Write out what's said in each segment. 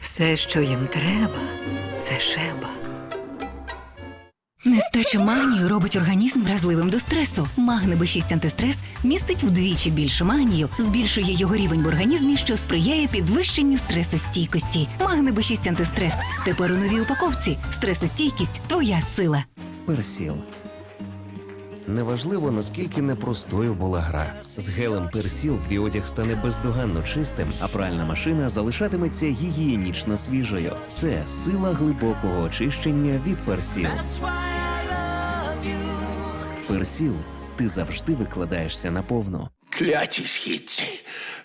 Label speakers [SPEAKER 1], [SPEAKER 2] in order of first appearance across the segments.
[SPEAKER 1] Все, що їм треба, це шеба. Нестача магнію робить організм вразливим до стресу. Магне Б6 антистрес містить вдвічі більше магнію, збільшує його рівень в організмі, що сприяє підвищенню стресостійкості. Магне Б6 антистрес. Тепер у новій упаковці. Стресостійкість твоя сила.
[SPEAKER 2] Персіл. Неважливо, наскільки непростою була гра. З гелем Персіл твій одяг стане бездоганно чистим, а пральна машина залишатиметься гігієнічно свіжою. Це сила глибокого очищення від Персіл. Персіл. Ти завжди викладаєшся наповну.
[SPEAKER 3] Кляті східці.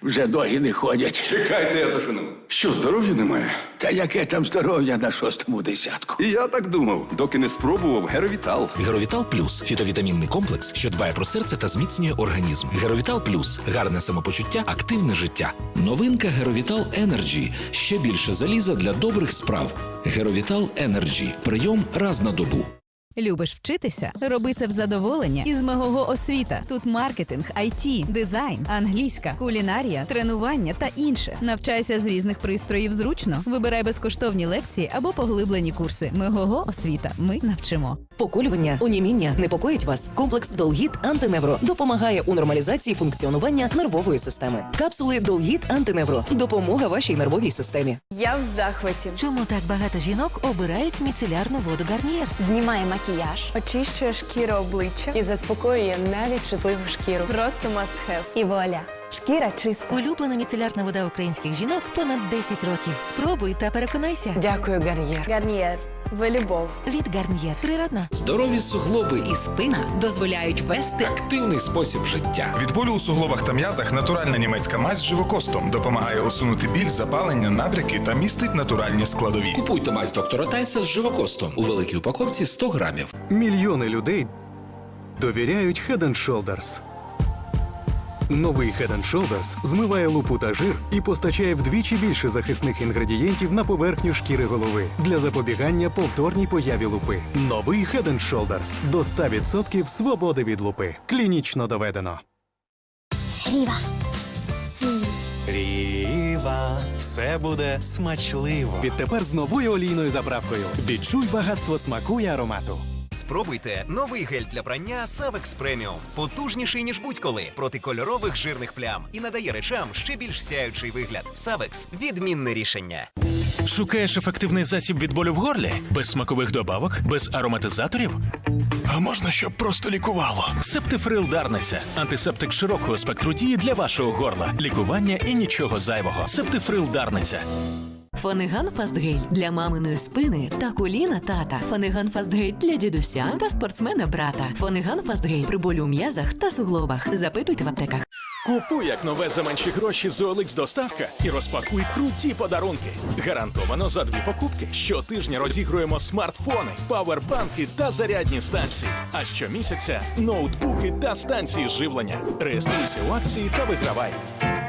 [SPEAKER 3] Вже ноги не ходять.
[SPEAKER 4] Чекайте, я дожену. Що, здоров'я немає?
[SPEAKER 3] Та яке там здоров'я на шостому десятку?
[SPEAKER 4] І я так думав, доки не спробував Геровітал.
[SPEAKER 5] Геровітал Плюс фітовітамінний комплекс, що дбає про серце та зміцнює організм. Геровітал Плюс гарне самопочуття, активне життя. Новинка Геровітал Енерджі. Ще більше заліза для добрих справ. Геровітал Енерджі. Прийом раз на добу.
[SPEAKER 6] Любиш вчитися? Роби це в задоволення із мого освіта. Тут маркетинг, IT, дизайн, англійська, кулінарія, тренування та інше. Навчайся з різних пристроїв зручно. Вибирай безкоштовні лекції або поглиблені курси. Мого освіта. Ми навчимо.
[SPEAKER 7] Поколювання, оніміння непокоїть вас. Комплекс Долгіт Антиневро допомагає у нормалізації функціонування нервової системи. Капсули Долгіт Антиневро допомога вашій нервовій системі.
[SPEAKER 8] Я в захваті.
[SPEAKER 1] Чому так багато жінок обирають міцелярну воду Гарнієр?
[SPEAKER 8] Знімає макіяж, очищує шкіру обличчя і заспокоює навіть чутливу шкіру. Просто must have. І вуаля. Шкіра чиста.
[SPEAKER 1] Улюблена міцелярна вода українських жінок понад 10 років. Спробуй та переконайся.
[SPEAKER 8] Дякую, Гар'єр. Гар'єр. Ви любов.
[SPEAKER 1] Від Гарнієр. Природна.
[SPEAKER 5] Здорові суглоби і
[SPEAKER 6] спина дозволяють вести
[SPEAKER 5] активний спосіб життя.
[SPEAKER 9] Від болю у суглобах та м'язах натуральна німецька мазь з живокостом допомагає усунути біль, запалення, набряки та містить натуральні складові.
[SPEAKER 5] Купуйте мазь доктора Тайса з живокостом у великій упаковці 100 грамів.
[SPEAKER 10] Мільйони людей довіряють Head and Shoulders. Новий Head and Shoulders змиває лупу та жир і постачає вдвічі більше захисних інгредієнтів на поверхню шкіри голови для запобігання повторній появі лупи. Новий Head and Shoulders до 100% свободи від лупи. Клінічно доведено.
[SPEAKER 11] Ріва, все буде смачливо. Відтепер з новою олійною заправкою. Відчуй багатство смаку і аромату.
[SPEAKER 12] Спробуйте новий гель для прання Savex Premium. Потужніший, ніж будь-коли, проти кольорових жирних плям і надає речам ще більш сяючий вигляд. Savex – відмінне рішення.
[SPEAKER 11] Шукаєш ефективний засіб від болю в горлі? Без смакових добавок, без ароматизаторів? А можна, щоб просто лікувало? Септифрил Дарниця. Антисептик широкого спектру дії для вашого горла. Лікування і нічого зайвого. Септифрил Дарниця.
[SPEAKER 1] Фаниган Фастгель для маминої спини та коліна тата. Фаниган Фастгель для дідуся та спортсмена брата. Фаниган Фастгель при болю у м'язах та суглобах. Запитуйте в аптеках.
[SPEAKER 11] Купуй як нове за менші гроші з OLX доставка і розпакуй круті подарунки. Гарантовано за дві покупки. Щотижня розігруємо смартфони, павербанки та зарядні станції. А щомісяця ноутбуки та станції живлення. Реєструйся у акції та вигравай.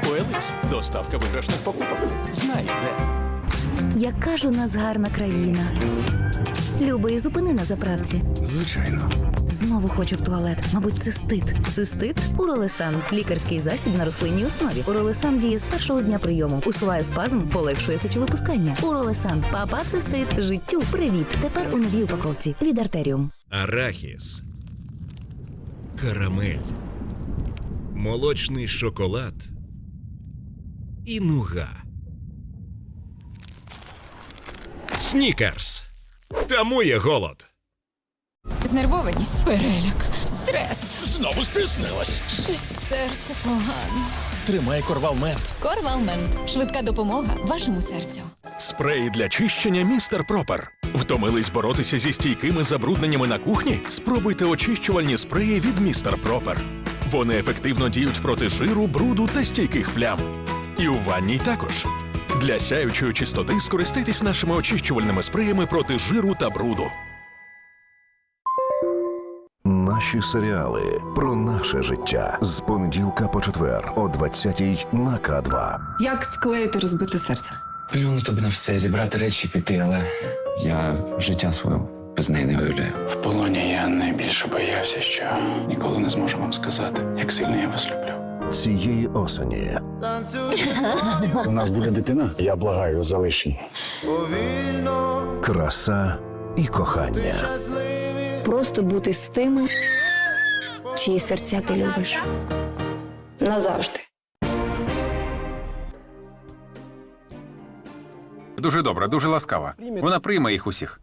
[SPEAKER 11] OLX – доставка виграшних покупок. Знай де.
[SPEAKER 1] Яка ж у нас гарна країна. Любий, зупини на заправці.
[SPEAKER 10] Звичайно.
[SPEAKER 1] Знову хочу в туалет. Мабуть, цистит. Цистит? Уролесан. Лікарський засіб на рослинній основі. Уролесан діє з першого дня прийому. Усуває спазм, полегшує сечовипускання. Уролесан. Папа цистит. Життю. Привіт. Тепер у новій упаковці. Від артеріум.
[SPEAKER 3] Арахіс. Карамель. Молочний шоколад. І нуга. Снікерс. Тому є голод.
[SPEAKER 8] Знервованість, переляк, стрес.
[SPEAKER 11] Знову стиснилась.
[SPEAKER 8] Щось серце погано.
[SPEAKER 11] Тримай корвалмент.
[SPEAKER 8] Корвалмент. Швидка допомога вашому серцю.
[SPEAKER 11] Спреї для чищення містер Пропер. Втомились боротися зі стійкими забрудненнями на кухні? Спробуйте очищувальні спреї від містер Пропер. Вони ефективно діють проти жиру, бруду та стійких плям. І у ванній також. Для сяючої чистоти скористайтесь нашими очищувальними спреями проти жиру та бруду.
[SPEAKER 13] Наші серіали про наше життя з понеділка по четвер о 20-й на К2.
[SPEAKER 14] Як склеїти розбите серце?
[SPEAKER 15] Плюнути б на все, зібрати речі і піти, але я життя своє без неї не уявляю.
[SPEAKER 16] В полоні я найбільше боявся, що ніколи не зможу вам сказати, як сильно я вас люблю.
[SPEAKER 13] Цієї осені
[SPEAKER 16] У нас буде дитина. Я благаю, залиш її.
[SPEAKER 13] краса і кохання.
[SPEAKER 17] Просто бути з тими, чиї серця ти любиш. Назавжди.
[SPEAKER 18] Дуже добра, дуже ласкава. Вона прийме їх усіх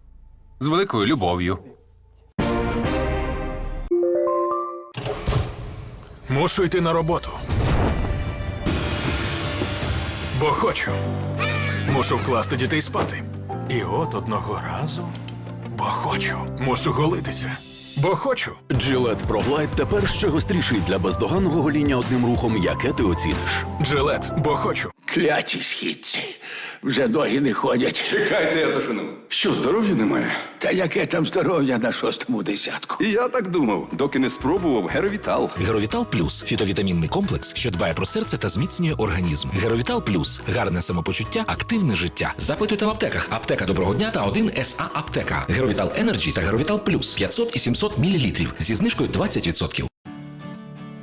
[SPEAKER 18] з великою любов'ю.
[SPEAKER 11] Мушу йти на роботу. Бо хочу. Мушу вкласти дітей спати. І от одного разу. Бо хочу. Мушу голитися. Бо хочу.
[SPEAKER 19] Джилет ProGlide тепер ще гостріший для бездоганного гоління одним рухом, яке ти оціниш.
[SPEAKER 11] Джилет, бо хочу.
[SPEAKER 3] Кляті східці. Вже ноги не ходять.
[SPEAKER 4] Чекайте, я дошину. Що, здоров'я немає?
[SPEAKER 3] Та яке там здоров'я на шостому десятку?
[SPEAKER 4] І я так думав, доки не спробував Геровітал.
[SPEAKER 5] Геровітал Плюс фітовітамінний комплекс, що дбає про серце та зміцнює організм. Геровітал Плюс гарне самопочуття, активне життя. Запитуйте в аптеках. Аптека доброго дня та 1 СА аптека. Геровітал Енерджі та Геровітал Плюс 500 і 700 мл зі знижкою 20%.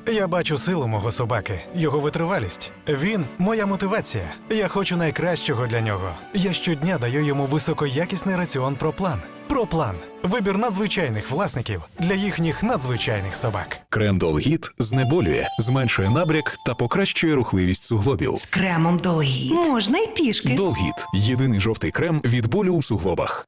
[SPEAKER 10] Я бачу силу мого собаки, його витривалість. Він моя мотивація. Я хочу найкращого для нього. Я щодня даю йому високоякісний раціон Проплан. Проплан вибір надзвичайних власників для їхніх надзвичайних собак.
[SPEAKER 11] Крем Долгіт знеболює, зменшує набряк та покращує рухливість суглобів.
[SPEAKER 20] З Кремом Долгіт. Можна й пішки.
[SPEAKER 11] Долгіт єдиний жовтий крем від болю у суглобах.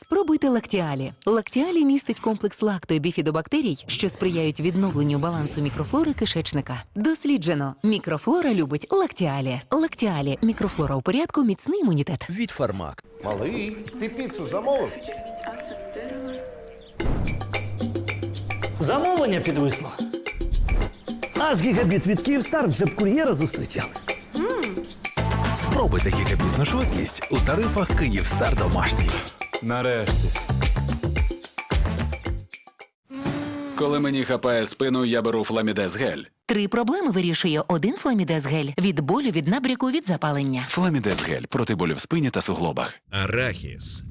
[SPEAKER 20] Спробуйте лактіалі. Лактіалі містить комплекс лакто і біфідобактерій, що сприяють відновленню балансу мікрофлори кишечника. Досліджено, мікрофлора любить лактіалі. Лактіалі мікрофлора у порядку, міцний імунітет.
[SPEAKER 21] Від Фармак. Малий, ти піцу замовив?
[SPEAKER 22] Замовлення підвисло. Аж гігабіт від Київстар вже б кур'єра зустрічали.
[SPEAKER 23] Спробуйте гігабітну швидкість у тарифах Київстар домашній.
[SPEAKER 24] Нарешті. Коли мені хапає спину, я беру фламідез гель.
[SPEAKER 20] Три проблеми вирішує один фламідез гель від болю, від набряку, від запалення.
[SPEAKER 24] Фламідез гель проти болю в спині та суглобах.
[SPEAKER 25] Арахіс,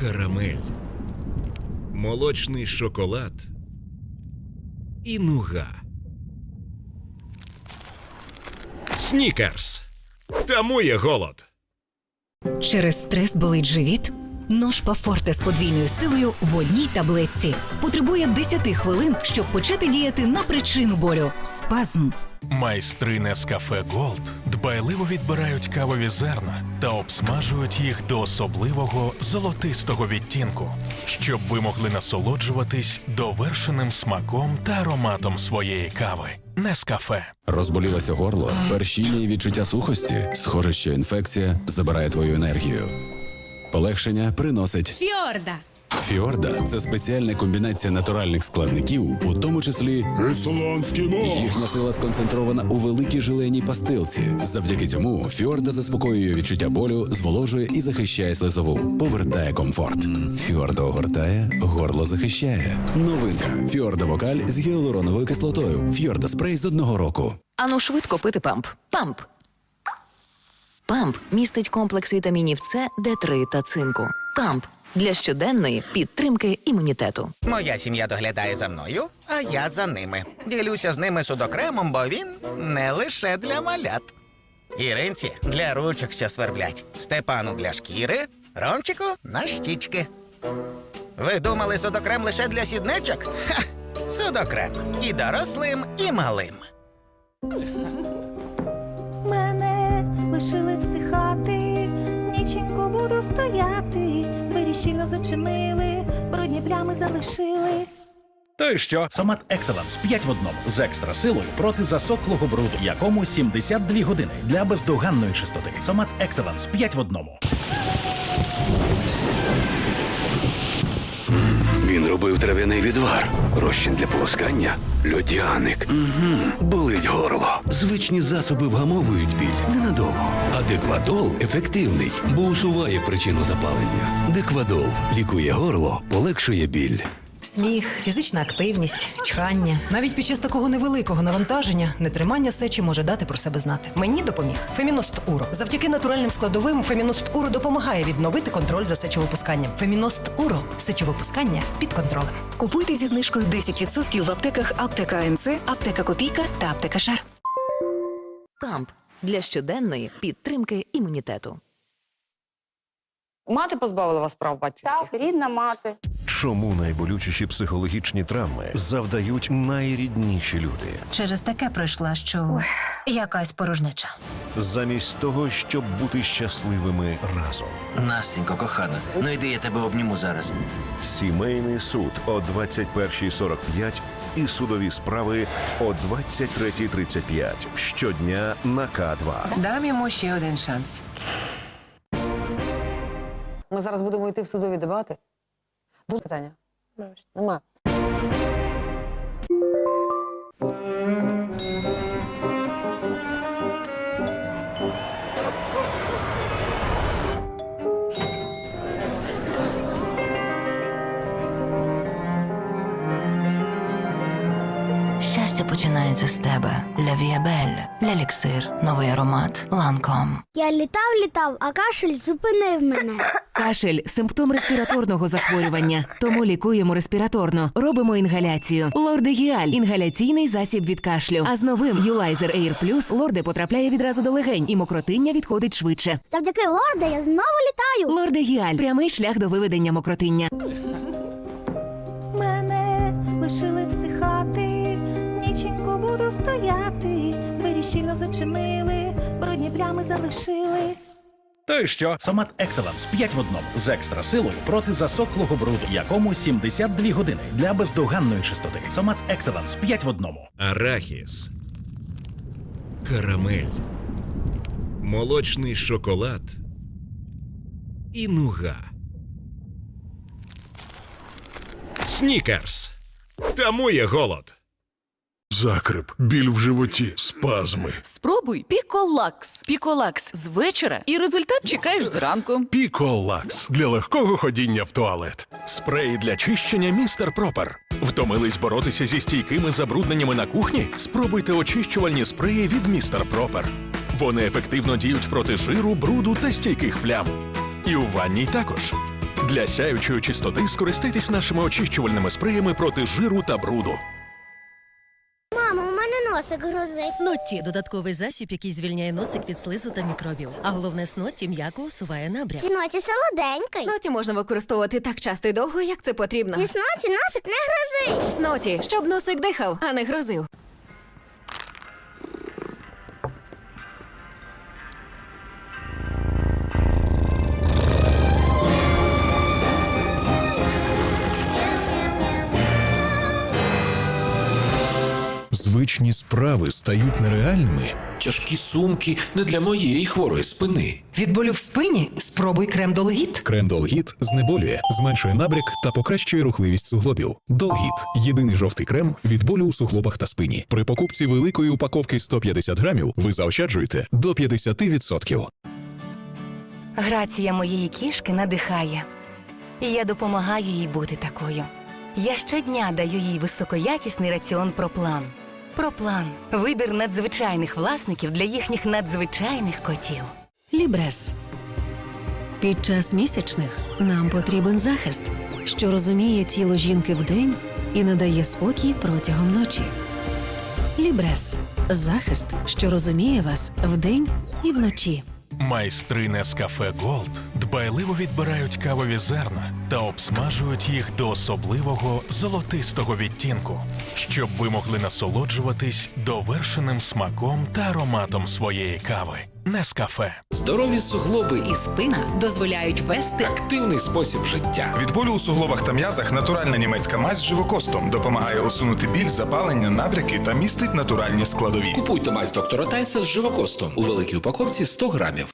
[SPEAKER 25] карамель, молочний шоколад і нуга. Снікерс. Тамує голод.
[SPEAKER 20] Через стрес болить живіт. Ножпа Форте з подвійною силою в одній таблетці потребує 10 хвилин, щоб почати діяти на причину болю спазм.
[SPEAKER 11] Майстри Нескафе Голд дбайливо відбирають кавові зерна та обсмажують їх до особливого золотистого відтінку, щоб ви могли насолоджуватись довершеним смаком та ароматом своєї кави. Нескафе.
[SPEAKER 24] Розболілося горло, першіння і відчуття сухості. Схоже, що інфекція забирає твою енергію. Полегшення приносить
[SPEAKER 6] Фьорда.
[SPEAKER 24] Фіорда це спеціальна комбінація натуральних складників, у тому числі ісландський мох. Їхня сила сконцентрована у великій жиленій пастилці. Завдяки цьому Фіорда заспокоює відчуття болю, зволожує і захищає слизову, повертає комфорт. Фіорда огортає, горло захищає. Новинка Фіорда Вокаль з гіалуроновою кислотою. Фіорда спрей з одного року.
[SPEAKER 20] Ану швидко пити памп. Памп. Памп містить комплекс вітамінів С, Д3 та цинку. Памп для щоденної підтримки імунітету.
[SPEAKER 26] Моя сім'я доглядає за мною, а я за ними. Ділюся з ними судокремом, бо він не лише для малят. Іринці для ручок, що сверблять, Степану для шкіри, Ромчику на щічки. Ви думали судокрем лише для сідничок? Ха! Судокрем і дорослим, і малим.
[SPEAKER 27] Мене лишили всихати, ніченько буду стояти, двері щільно зачинили, брудні плями залишили.
[SPEAKER 28] То й що? Сомат Екселенс 5 в одному з екстра силою проти засохлого бруду, якому 72 години для бездоганної чистоти. Сомат Екселенс 5 в одному.
[SPEAKER 19] Він робив трав'яний відвар, розчин для полоскання, льодяник. Угу. Болить горло. Звичні засоби вгамовують біль ненадовго. А деквадол ефективний, бо усуває причину запалення. Деквадол лікує горло, полегшує біль.
[SPEAKER 29] Сміх, фізична активність, чхання. Навіть під час такого невеликого навантаження нетримання сечі може дати про себе знати. Мені допоміг Феміност Уро. Завдяки натуральним складовим Феміност Уро допомагає відновити контроль за сечовипусканням. Феміност Уро сечовипускання під контролем.
[SPEAKER 17] Купуйте зі знижкою 10% в аптеках Аптека НЦ, Аптека Копійка та Аптека Шар.
[SPEAKER 5] Памп для щоденної підтримки імунітету.
[SPEAKER 30] Мати позбавила вас прав батьківських? Так, рідна мати.
[SPEAKER 13] Чому найболючіші психологічні травми завдають найрідніші люди?
[SPEAKER 17] Через таке пройшла, що якась порожнеча.
[SPEAKER 13] Замість того, щоб бути щасливими разом.
[SPEAKER 31] Настенько, кохана, ну йди, я тебе обніму зараз.
[SPEAKER 13] Сімейний суд о 21.45 і судові справи о 23.35. Щодня на К2.
[SPEAKER 29] Дам йому ще один шанс.
[SPEAKER 30] Ми зараз будемо йти в судові дебати. Дуже питання. Нема.
[SPEAKER 17] Починається з тебе. Ля Віабель, Ляліксир, новий аромат, Ланком.
[SPEAKER 32] Я літав, літав, а кашель зупинив мене.
[SPEAKER 33] Кашель симптом респіраторного захворювання, тому лікуємо респіраторно. Робимо інгаляцію. Лордегіаль інгаляційний засіб від кашлю. А з новим Юлайзер Air Plus лорде потрапляє відразу до легень, і мокротиння відходить швидше.
[SPEAKER 32] Завдяки лорде я знову літаю.
[SPEAKER 33] Лордегіаль прямий шлях до виведення мокротиння.
[SPEAKER 32] Мене лишили стояти. Двері щільно зачинили, брудні плями залишили.
[SPEAKER 28] То й що? Сомат Екселенс 5 в одному з екстра силою проти засохлого бруду, якому 72 години для бездоганної чистоти. Сомат Екселенс 5 в одному.
[SPEAKER 12] Арахіс. Карамель. Молочний шоколад. І нуга. Снікерс. Тамує голод.
[SPEAKER 25] Закрип, біль в животі, спазми.
[SPEAKER 5] Спробуй Піколакс. Піколакс з вечора, і результат чекаєш зранку.
[SPEAKER 25] Піколакс для легкого ходіння в туалет.
[SPEAKER 11] Спреї для чищення містер Пропер. Втомились боротися зі стійкими забрудненнями на кухні? Спробуйте очищувальні спреї від містер Пропер. Вони ефективно діють проти жиру, бруду та стійких плям. І у ванній також. Для сяючої чистоти скористайтесь нашими очищувальними спреями проти жиру та бруду.
[SPEAKER 32] Носик грозить.
[SPEAKER 34] Снотті додатковий засіб, який звільняє носик від слизу та мікробів. А головне снотті м'яко усуває набряк.
[SPEAKER 32] Сноті солоденький.
[SPEAKER 17] Сноті можна використовувати так часто і довго, як це потрібно.
[SPEAKER 32] Зі сноті носик не грозить.
[SPEAKER 17] Сноті, щоб носик дихав, а не грозив.
[SPEAKER 24] Звичні справи стають нереальними.
[SPEAKER 35] Тяжкі сумки не для моєї хворої спини.
[SPEAKER 29] Від болю в спині спробуй крем Долгіт.
[SPEAKER 24] Крем Долгіт знеболює, зменшує набряк та покращує рухливість суглобів. Долгіт єдиний жовтий крем від болю у суглобах та спині. При покупці великої упаковки 150 грамів ви заощаджуєте до 50%.
[SPEAKER 36] Грація моєї кішки надихає, і я допомагаю їй бути такою. Я щодня даю їй високоякісний раціон Проплан. Проплан вибір надзвичайних власників для їхніх надзвичайних котів.
[SPEAKER 33] Лібрес. Під час місячних нам потрібен захист, що розуміє тіло жінки вдень і надає спокій протягом ночі. Лібрес захист, що розуміє вас вдень і вночі.
[SPEAKER 11] Майстри Нескафе Голд Дбайливо відбирають кавові зерна та обсмажують їх до особливого золотистого відтінку, щоб ви могли насолоджуватись довершеним смаком та ароматом своєї кави. Нескафе.
[SPEAKER 5] Здорові суглоби
[SPEAKER 36] І спина дозволяють вести
[SPEAKER 5] активний спосіб життя.
[SPEAKER 9] Від болю у суглобах та м'язах натуральна німецька мазь з живокостом допомагає усунути біль, запалення, набряки та містить натуральні складові.
[SPEAKER 5] Купуйте мазь доктора Тайса з живокостом у великій упаковці 100 грамів.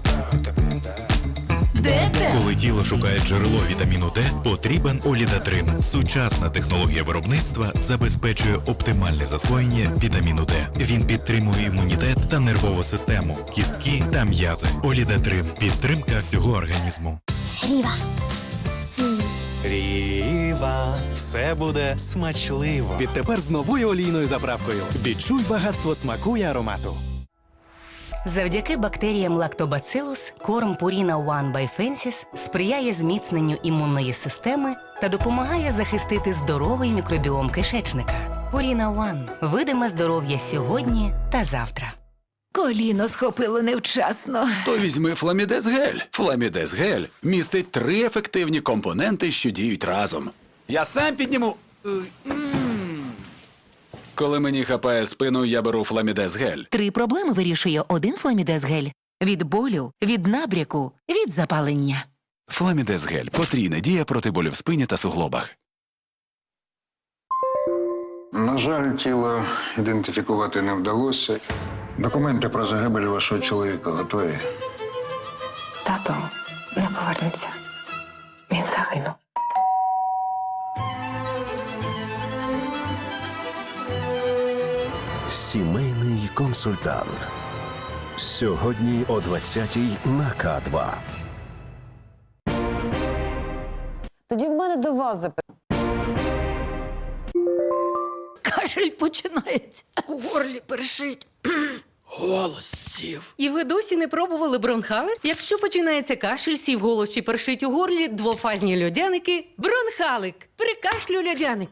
[SPEAKER 37] Тіло шукає джерело вітаміну Д, потрібен Олідатрим. Сучасна технологія виробництва забезпечує оптимальне засвоєння вітаміну Д. Він підтримує імунітет та нервову систему, кістки та м'язи. Олідатрим підтримка всього організму.
[SPEAKER 32] Ріва.
[SPEAKER 10] Ріва, все буде смачливо. Відтепер з новою олійною заправкою. Відчуй багатство смаку і аромату.
[SPEAKER 36] Завдяки бактеріям Lactobacillus корм Purina One by Fences сприяє зміцненню імунної системи та допомагає захистити здоровий мікробіом кишечника. Purina One – видиме здоров'я сьогодні та завтра.
[SPEAKER 38] Коліно схопило невчасно.
[SPEAKER 39] То візьми Фламідез Гель. Фламідез Гель містить три ефективні компоненти, що діють разом. Я сам підніму. Коли мені хапає спину, я беру Фламідез Гель.
[SPEAKER 36] Три проблеми вирішує один фламідез гель від болю, від набряку, від запалення.
[SPEAKER 39] Фламідез Гель потрійна дія проти болю в спині та суглобах.
[SPEAKER 40] На жаль, тіло ідентифікувати не вдалося. Документи про загибель вашого чоловіка готові.
[SPEAKER 36] Тато не повернеться. Він загинув.
[SPEAKER 13] Сімейний консультант. Сьогодні о 20-й на К2.
[SPEAKER 41] Тоді в мене до вас запитання.
[SPEAKER 36] Кашель починається. У горлі першить.
[SPEAKER 42] Голос сів.
[SPEAKER 43] І ви досі не пробували бронхалик? Якщо починається кашель, сів голос чи першить у горлі, двофазні льодяники. Бронхалик. При кашлю льодяник.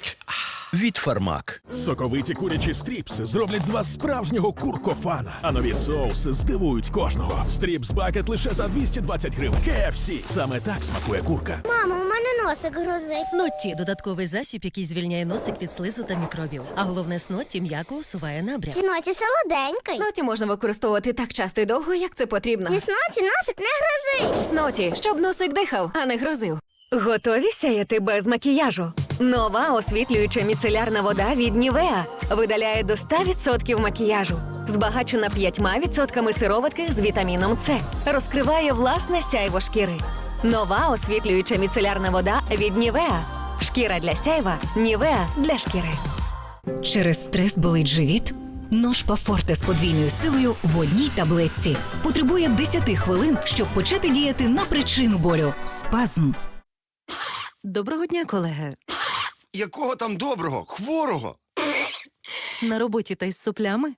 [SPEAKER 24] Від Фармак. Соковиті курячі стріпси зроблять з вас справжнього куркофана. А нові соуси здивують кожного. Стріпс бакет лише за 220 гривень. KFC. Саме так смакує курка.
[SPEAKER 32] Мамо, у мене носик грозить.
[SPEAKER 43] Снотті додатковий засіб, який звільняє носик від слизу та мікробів. А головне снотті м'яко усуває набряк.
[SPEAKER 32] Сноті солоденький.
[SPEAKER 17] Сноті можна використовувати так часто і довго, як це потрібно.
[SPEAKER 32] Зі сноті носик не грозить.
[SPEAKER 17] Сноті, щоб носик дихав, а не грозив. Готові сяяти без макіяжу? Нова освітлююча міцелярна вода від Нівеа видаляє до 100% макіяжу. Збагачена 5% сироватки з вітаміном С. Розкриває власне сяйво шкіри. Нова освітлююча міцелярна вода від Нівеа. Шкіра для сяйва, Нівеа для шкіри.
[SPEAKER 38] Через стрес болить живіт? Ножпа Форте з подвійною силою в одній таблетці. Потребує 10 хвилин, щоб почати діяти на причину болю. Спазм.
[SPEAKER 44] Доброго дня, колеги.
[SPEAKER 45] Якого там доброго? Хворого?
[SPEAKER 44] На роботі та із соплями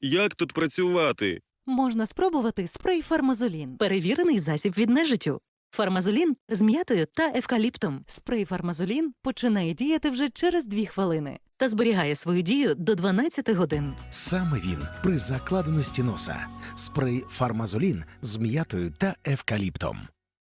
[SPEAKER 45] Як тут працювати?
[SPEAKER 44] можна спробувати спрей Фармазолін. Перевірений засіб від нежиттю. Фармазолін з м'ятою та евкаліптом. Спрей Фармазолін починає діяти вже через 2 хвилини та зберігає свою дію до 12 годин.
[SPEAKER 19] Саме він при закладеності носа. Спрей Фармазолін з м'ятою та евкаліптом.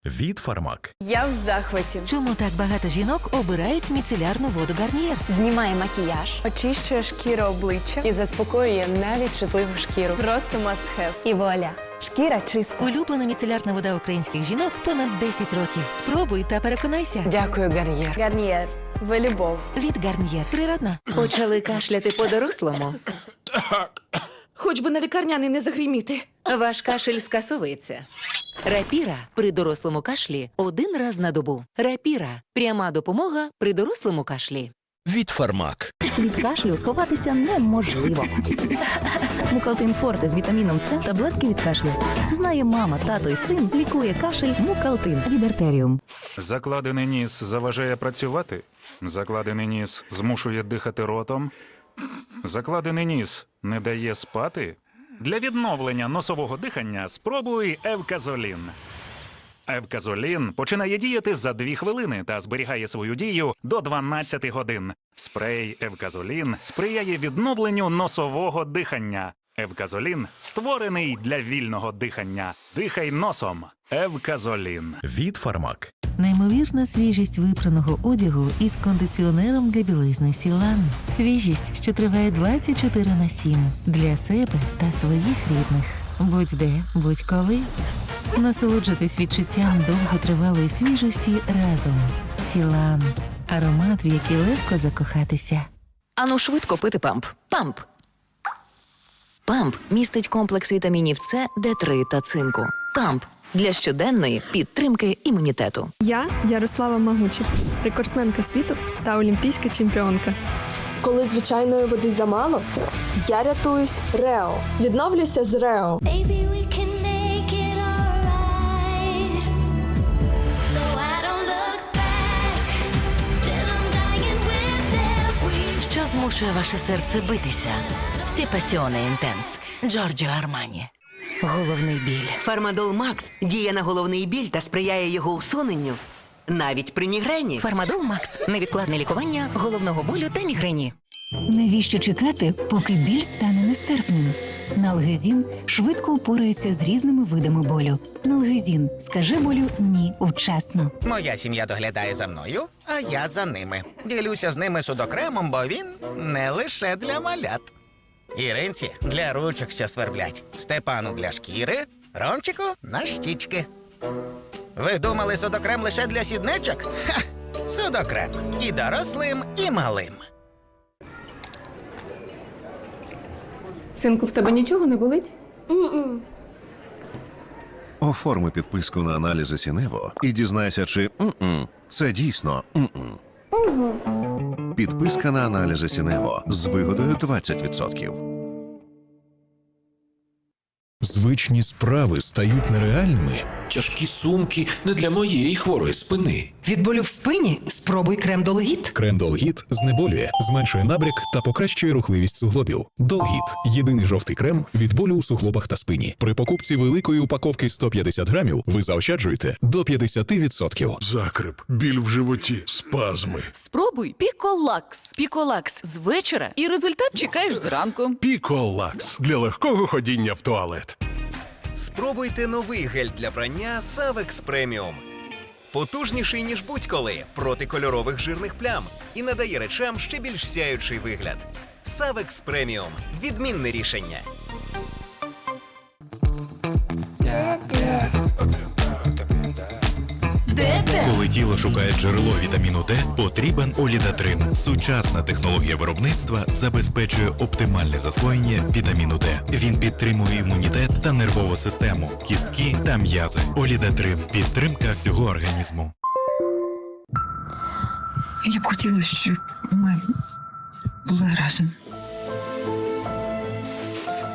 [SPEAKER 24] Від Фармак.
[SPEAKER 17] Я в захваті.
[SPEAKER 36] Чому так багато жінок обирають міцелярну воду Гарнієр?
[SPEAKER 17] Знімає макіяж, очищує шкіру обличчя і заспокоює навіть чутливу шкіру. Просто must have. І вуаля. Шкіра чиста.
[SPEAKER 36] Улюблена міцелярна вода українських жінок понад 10 років. Спробуй та переконайся.
[SPEAKER 17] Дякую, Гарнієр. Гарнієр. Ви любов.
[SPEAKER 36] Від Гарнієр. Природна.
[SPEAKER 17] Почали кашляти по-дорослому.
[SPEAKER 44] Хоч би на лікарняний не загріміти.
[SPEAKER 17] Ваш кашель скасовується.
[SPEAKER 36] Рапіра при дорослому кашлі один раз на добу. Рапіра пряма допомога при дорослому кашлі.
[SPEAKER 24] Від Фармак.
[SPEAKER 44] Від кашлю сховатися неможливо. Мукалтин Форте з вітаміном С таблетки від кашлю. Знає мама, тато і син лікує кашель Мукалтин від артеріум.
[SPEAKER 46] Закладений ніс заважає працювати. Закладений ніс змушує дихати ротом. Закладений ніс не дає спати. Для відновлення носового дихання спробуй Евказолін. Евказолін починає діяти за 2 хвилини та зберігає свою дію до 12 годин. Спрей Евказолін сприяє відновленню носового дихання. Евказолін створений для вільного дихання. Дихай носом. Евказолін.
[SPEAKER 37] Від Фармак.
[SPEAKER 47] Неймовірна свіжість випраного одягу із кондиціонером для білизни Сілан. Свіжість, що триває 24 на 7 для себе та своїх рідних. Будь-де, будь-коли. Насолоджуйтесь відчуттям довготривалої свіжості разом. Сілан. Аромат, в який легко закохатися.
[SPEAKER 5] Ану швидко пити памп. Памп. Памп містить комплекс вітамінів С, Д3 та цинку. Памп для щоденної підтримки імунітету.
[SPEAKER 8] Я Ярослава Магучик, рекордсменка світу та олімпійська чемпіонка. Коли звичайної води замало, я рятуюсь Рео. Відновлюся з Рео.
[SPEAKER 20] Що змушує ваше серце битися? Сі пасіоне інтенс. Джорджо Армані. Головний біль.
[SPEAKER 48] Фармадол Макс діє на головний біль та сприяє його усуненню. Навіть при мігрені.
[SPEAKER 20] Фармадол Макс. Невідкладне лікування головного болю та мігрені.
[SPEAKER 38] Навіщо чекати, поки біль стане нестерпним? Налгезін швидко упорається з різними видами болю. Налгезін скаже болю ні вчасно.
[SPEAKER 26] Моя сім'я доглядає за мною, а я за ними. Ділюся з ними судокремом, бо він не лише для малят. Іринці для ручок, що сверблять, Степану для шкіри, Ромчику на щічки. Ви думали судокрем лише для сідничок? Ха! Судокрем і дорослим, і малим.
[SPEAKER 8] Синку, в тебе нічого не болить?
[SPEAKER 13] Оформи підписку на аналізи Сінево і дізнайся, чи м-м, це дійсно м-м. Підписка на аналізи Сінево з вигодою 20%.
[SPEAKER 24] Звичні справи стають нереальними.
[SPEAKER 49] Тяжкі сумки не для моєї хворої спини.
[SPEAKER 50] Від болю в спині спробуй крем Долгіт.
[SPEAKER 24] Крем Долгіт знеболює, зменшує набряк та покращує рухливість суглобів. Долгіт єдиний жовтий крем від болю у суглобах та спині. При покупці великої упаковки 150 грамів ви заощаджуєте до 50%.
[SPEAKER 25] Закрип, біль в животі, спазми.
[SPEAKER 44] Спробуй Піколакс. Піколакс з вечора і результат чекаєш зранку.
[SPEAKER 25] Піколакс для легкого ходіння в туалет.
[SPEAKER 12] Спробуйте новий гель для прання Savex Premium. Потужніший, ніж будь-коли, проти кольорових жирних плям і надає речам ще більш сяючий вигляд. Savex Premium – відмінне рішення.
[SPEAKER 37] Коли тіло шукає джерело вітаміну Д, потрібен Олідатрим. Сучасна технологія виробництва забезпечує оптимальне засвоєння вітаміну Д. Він підтримує імунітет та нервову систему, кістки та м'язи. Олідатрим підтримка всього організму.
[SPEAKER 51] Я б хотіла, щоб ми були разом.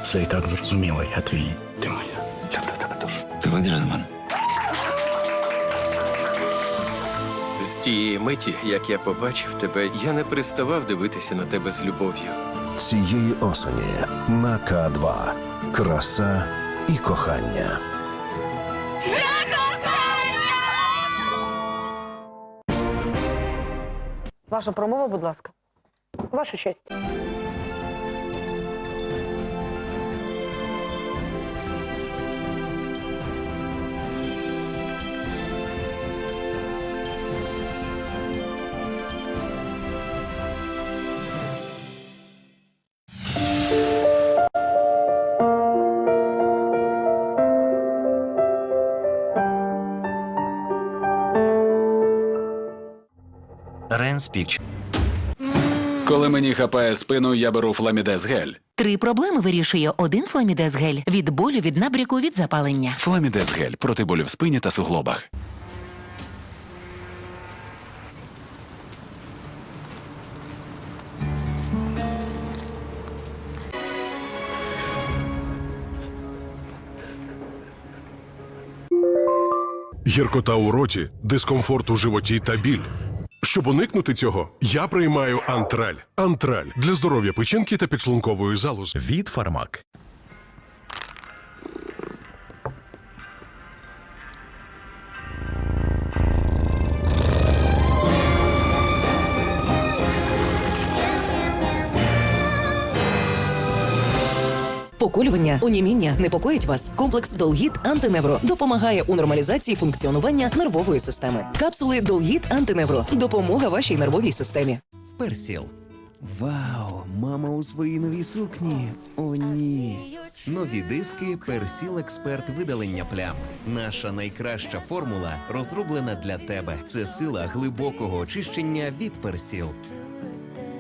[SPEAKER 52] Все і так зрозуміло, я твій, ти моя. Люблю тебе дуже. Ти вийдеш за мене?
[SPEAKER 53] Тієї миті, як я побачив тебе, я не переставав дивитися на тебе з любов'ю.
[SPEAKER 13] Цієї осені на К2. Краса і кохання.
[SPEAKER 54] Ваша промова, будь ласка.
[SPEAKER 55] Ваша честь.
[SPEAKER 52] Ренспіч.
[SPEAKER 19] Коли мені хапає спину, я беру фламідез гель.
[SPEAKER 20] Три проблеми вирішує один фламідез гель від болю, від набряку, від запалення.
[SPEAKER 19] Фламідез гель проти болю в спині та суглобах.
[SPEAKER 25] Гіркота у роті, дискомфорт у животі та біль. Щоб уникнути цього, я приймаю антраль. Антраль для здоров'я печінки та підшлункової залози.
[SPEAKER 37] Від Фармак.
[SPEAKER 7] Поколювання, оніміння непокоїть вас. Комплекс Долгіт Антиневро допомагає у нормалізації функціонування нервової системи. Капсули Долгіт Антиневро допомога вашій нервовій системі.
[SPEAKER 2] Персіл. Вау, мама у своїй новій сукні. О, ні. Нові диски Персіл Експерт видалення плям. Наша найкраща формула розроблена для тебе. Це сила глибокого очищення від Персіл.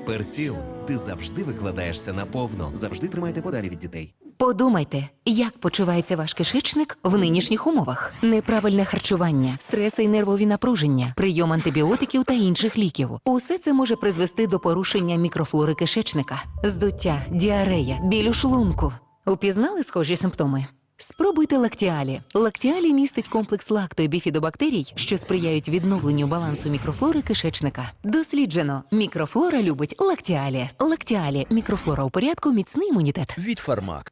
[SPEAKER 2] Персіл, ти завжди викладаєшся наповно. Завжди тримайте подалі від дітей.
[SPEAKER 20] Подумайте, як почувається ваш кишечник в нинішніх умовах: неправильне харчування, стреси і нервові напруження, прийом антибіотиків та інших ліків. Усе це може призвести до порушення мікрофлори кишечника, здуття, діарея, біль у шлунку. Упізнали схожі симптоми? Спробуйте лактіалі. Лактіалі містить комплекс лакто і біфідобактерій, що сприяють відновленню балансу мікрофлори кишечника. Досліджено, мікрофлора любить лактіалі. Лактіалі мікрофлора у порядку, міцний імунітет.
[SPEAKER 2] Від Фармак.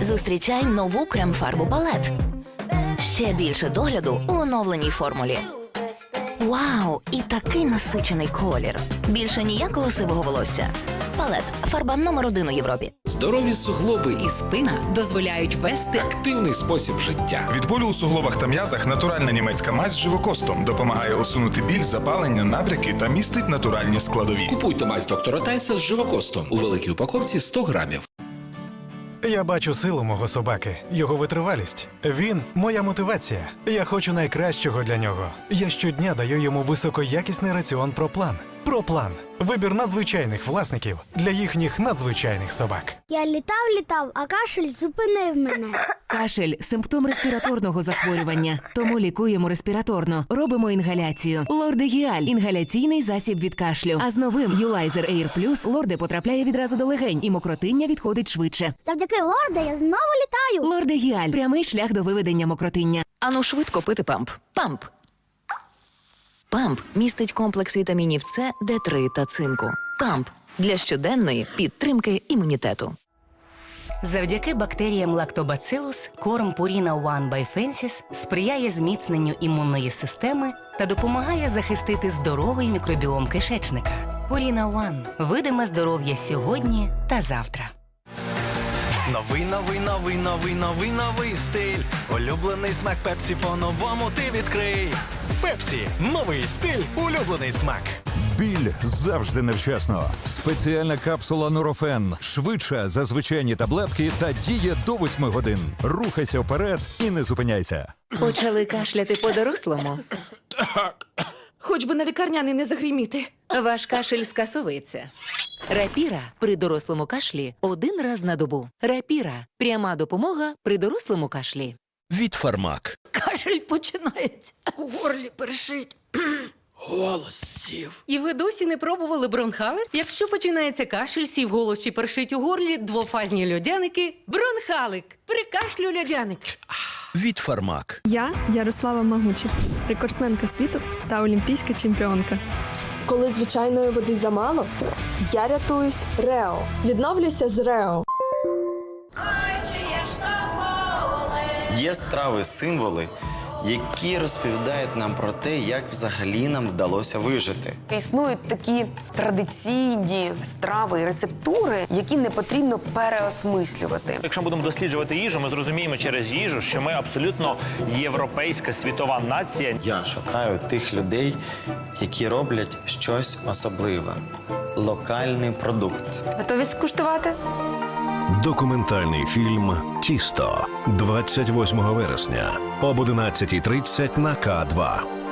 [SPEAKER 5] Зустрічай нову крем-фарбу палет. Ще більше догляду у оновленій формулі. Вау! І такий насичений колір. Більше ніякого сивого волосся. Палет фарба номер один у Європі.
[SPEAKER 56] Здорові суглоби і
[SPEAKER 7] спина дозволяють вести
[SPEAKER 56] активний спосіб життя.
[SPEAKER 9] Від болю у суглобах та м'язах натуральна німецька мазь з живокостом допомагає усунути біль, запалення, набряки та містить натуральні складові.
[SPEAKER 56] Купуйте мазь доктора Тайса з живокостом у великій упаковці 100 грамів.
[SPEAKER 10] Я бачу силу мого собаки, його витривалість. Він моя мотивація. Я хочу найкращого для нього. Я щодня даю йому високоякісний раціон Проплан. Проплан вибір надзвичайних власників для їхніх надзвичайних собак.
[SPEAKER 32] Я літав, літав, а кашель зупинив мене.
[SPEAKER 33] Кашель симптом респіраторного захворювання. Тому лікуємо респіраторно. Робимо інгаляцію. Лордегіаль інгаляційний засіб від кашлю. А з новим Юлайзер Air Plus лорде потрапляє відразу до легень, і мокротиння відходить швидше.
[SPEAKER 32] Завдяки лорде я знову літаю.
[SPEAKER 33] Лордегіаль прямий шлях до виведення мокротиння.
[SPEAKER 5] Ану швидко пити памп. Памп. Памп містить комплекс вітамінів С, Д3 та цинку. Памп для щоденної підтримки імунітету.
[SPEAKER 36] Завдяки бактеріям Lactobacillus корм Purina One by Fences сприяє зміцненню імунної системи та допомагає захистити здоровий мікробіом кишечника. Purina One – видиме здоров'я сьогодні та завтра.
[SPEAKER 57] Новий, новий, новий, новий, новий, новий стиль. Улюблений смак Пепсі по-новому ти відкрий. Пепсі, новий стиль, улюблений смак.
[SPEAKER 58] Біль завжди невчасно. Спеціальна капсула Нурофен швидша за звичайні таблетки та діє до 8 годин. Рухайся вперед і не зупиняйся.
[SPEAKER 43] Почали кашляти по-дорослому.
[SPEAKER 9] Хоч би на лікарняний не загріміти.
[SPEAKER 43] Ваш кашель скасовується. Рапіра при дорослому кашлі один раз на добу. Рапіра пряма допомога при дорослому кашлі.
[SPEAKER 2] Від Фармак.
[SPEAKER 9] Кашель починається. У горлі першить. Голос сів.
[SPEAKER 43] І ви досі не пробували бронхали? Якщо починається кашель, сів голос чи першить у горлі, двофазні льодяники. Бронхалик. При кашлю льодяник.
[SPEAKER 2] Від Фармак.
[SPEAKER 59] Я Ярослава Магучі, рекордсменка світу та олімпійська чемпіонка. Коли звичайної води замало, я рятуюсь Рео. Відновлюся з Рео.
[SPEAKER 60] Є страви, символи, які розповідають нам про те, як взагалі нам вдалося вижити.
[SPEAKER 8] Існують такі традиційні страви і рецептури, які не потрібно переосмислювати.
[SPEAKER 61] Якщо ми будемо досліджувати їжу, ми зрозуміємо через їжу, що ми абсолютно європейська світова нація.
[SPEAKER 60] Я шукаю тих людей, які роблять щось особливе, локальний продукт.
[SPEAKER 8] Готові скуштувати?
[SPEAKER 13] Документальний фільм Тісто 28 вересня об 11.30 на К2.